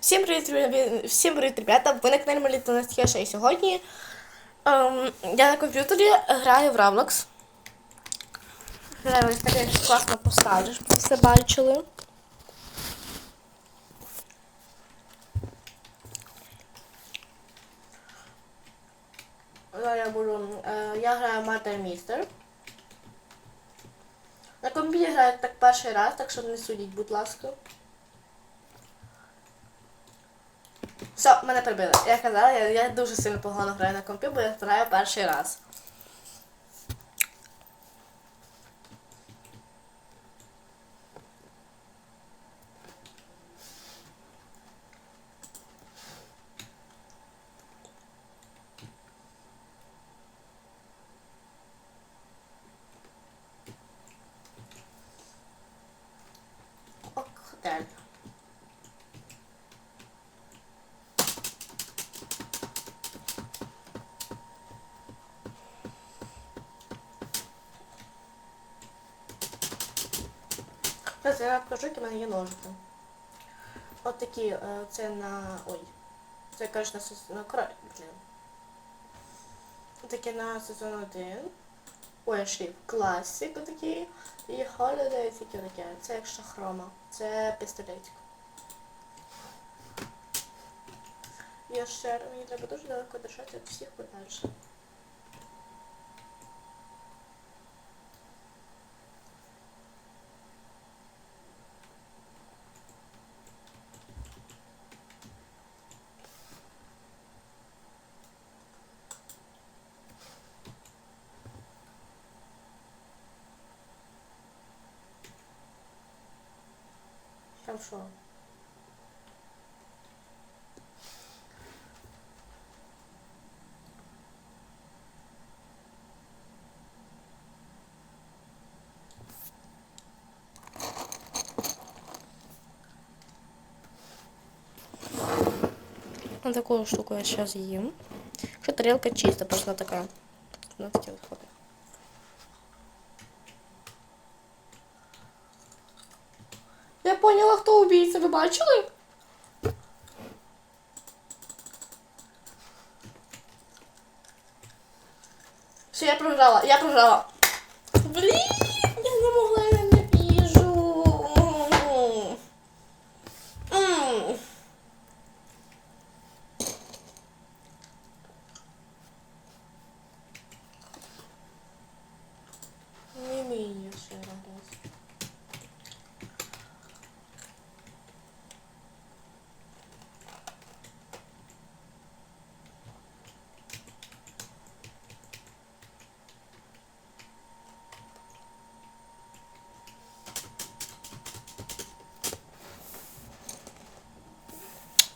Всім привіт, всім привіт, ребята! Ви на каналі Малітонецьке і сьогодні ем, я на комп'ютері граю в Roblox. Граю ось таке класно поставиш, ви все бачили. Я буду. Е, я граю Мартер Містер. На комп'ютері граю так перший раз, так що не судіть, будь ласка. Все, мене прибили. Я казала, я, я дуже сильно погано граю на компі, бо я граю перший раз. Зараз я покажу, які в мене є ножики. От такі, е, це на. Ой. Це кажуть на. На кра... Такі на сезон 1. Ой, шрифт. Класик отакий. І Holiday тільки таке. Це якщо хрома. Це пістолетик. Я ще мені треба дуже далеко держати від всіх подальше. Що? Вот такую штуку я сейчас ем. Что тарелка чистая, просто такая. На такі Я поняла, хто убійця, ви бачили? Все, я програла, я програла. Блін, я не могла, я ненавижу. М. Не вмію ще раз.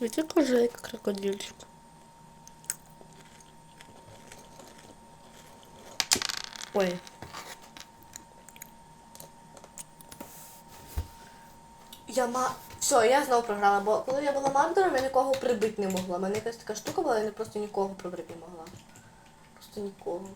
Видите, какой крокодильчик. Ой. Я ма... Все, я знову програла, бо коли я була мардером, я нікого прибити не могла. У мене якась така штука була, я просто нікого прибити не могла. Просто нікого.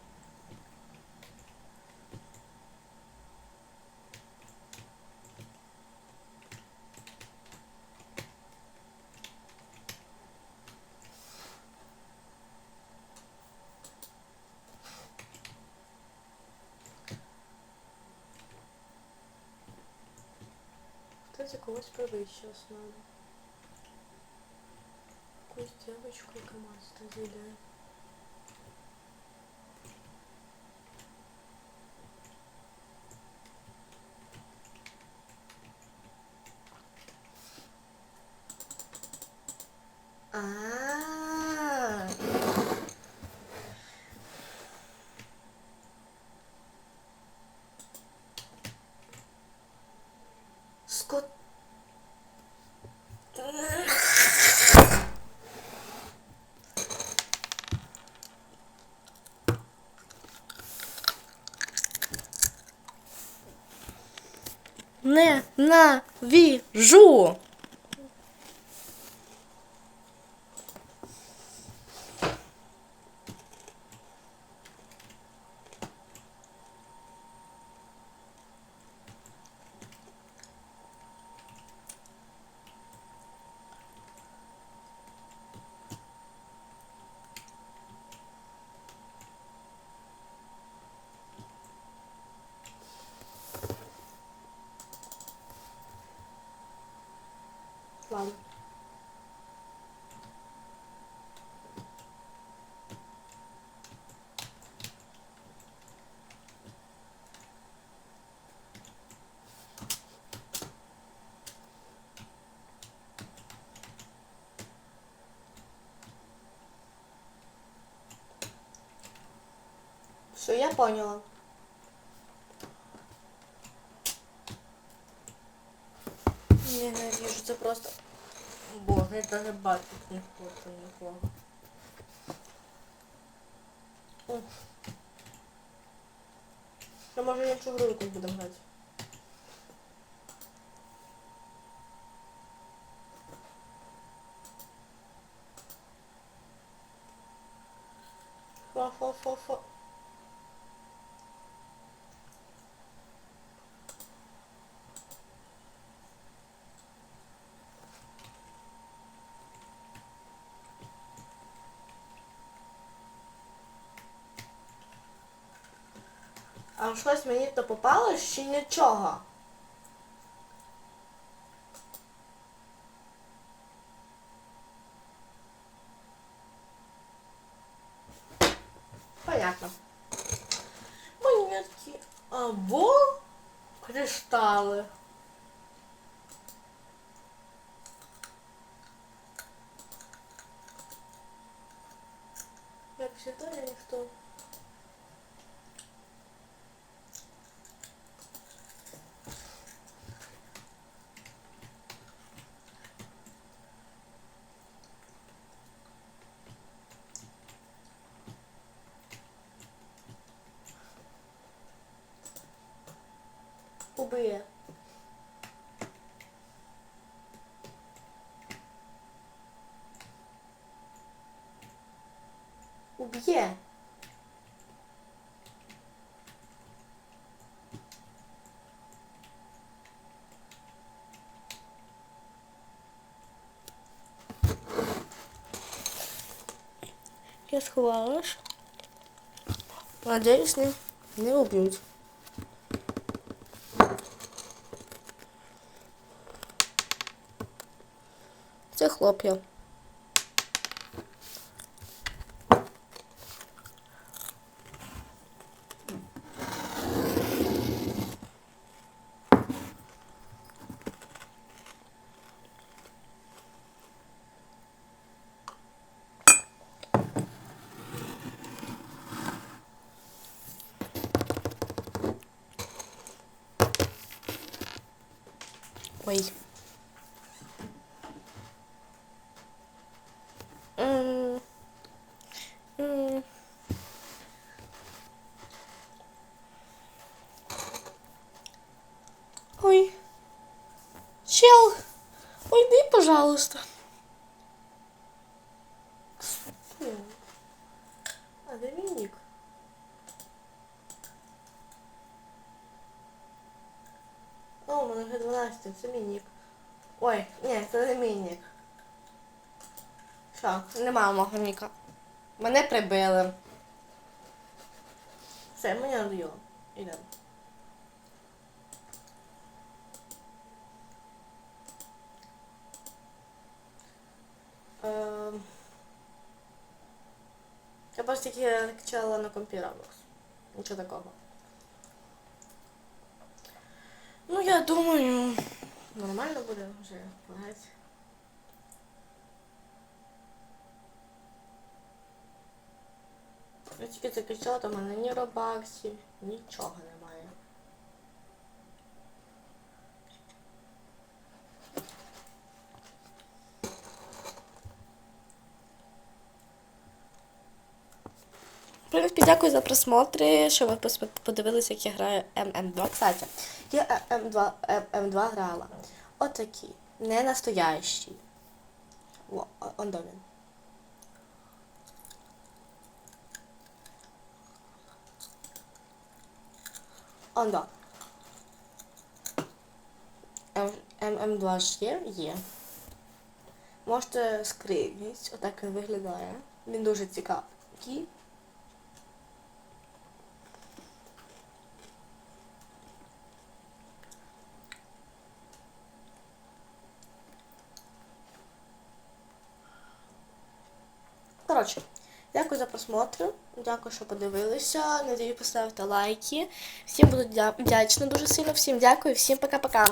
Кстати, когось прибити зараз надо. Якусь девочку, яка мастер зайде. А. Не план. Все, я поняла. Ненавижу, це просто. Боже, я даже бачити не хочу нікого. Я може іншу гру якусь будемо грати. Фа-фа-фа-фа. А щось мені то попало ще нічого. Понятно. Монетки або кристали. Як завжди, ніхто. Убиє. Уб'є. Я сховалась. Надеюсь, не, не уб'ють. Це хлоп'я. Пожалуйста. А мій? О, у мене вже 12, це мій нік. Ой, ні, це не мій нік. Що, нема мого ніка. Мене прибили. Все, мені надоїло. Ідемо. Я просто тільки качала на компі Roblox. Нічого такого. Ну, я думаю, нормально буде вже грати. Я тільки закачала, то в мене ні робаксів, нічого немає. В принципі, дякую за просмотри, що ви подивилися, як я граю ММ2. Кстати, я М2, М2 грала. Отакий. Не настоящий. Он до. Он да. ММ2 ж є? Є. Можете скрипніть, отак він виглядає. Він дуже цікавий. Коротше, дякую за просмотр. Дякую, що подивилися. Надію, поставити лайки. Всім буду вдячна дуже сильно. Всім дякую, всім пока-пока.